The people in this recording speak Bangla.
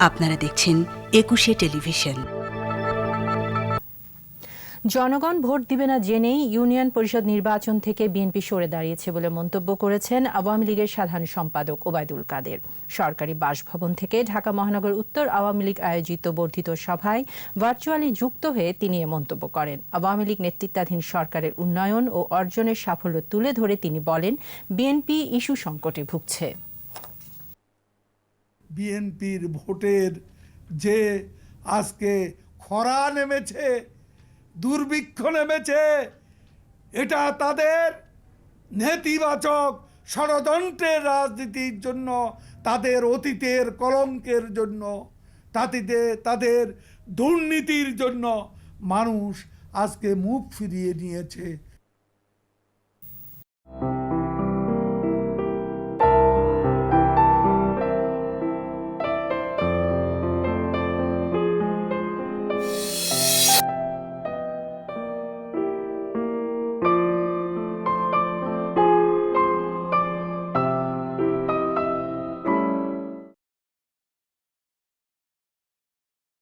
আপনারা দেখছেন একুশে টেলিভিশন। জনগণ ভোট দিবে না জেনেই ইউনিয়ন পরিষদ নির্বাচন থেকে বিএনপি সরে দাঁড়িয়েছে বলে মন্তব্য করেছেন আওয়ামী লীগের সাধারণ সম্পাদক ওবায়দুল কাদের। সরকারি বাসভবন থেকে ঢাকা মহানগর উত্তর আওয়ামী লীগ আয়োজিত বর্ধিত সভায় ভার্চুয়ালি যুক্ত হয়ে তিনি এ মন্তব্য করেন। আওয়ামী লীগ নেতৃত্বাধীন সরকারের উন্নয়ন ও অর্জনের সাফল্য তুলে ধরে তিনি বলেন, বিএনপি ইস্যু সংকটে ভুগছে। বিএনপির ভোটের যে আজকে খরা নেমেছে, দুর্ভিক্ষ নেমেছে, এটা তাদের নেতিবাচক ষড়যন্ত্রের রাজনীতির জন্য, তাদের অতীতের কলঙ্কের জন্য তাতে তাদের দুর্নীতির জন্য মানুষ আজকে মুখ ফিরিয়ে নিয়েছে।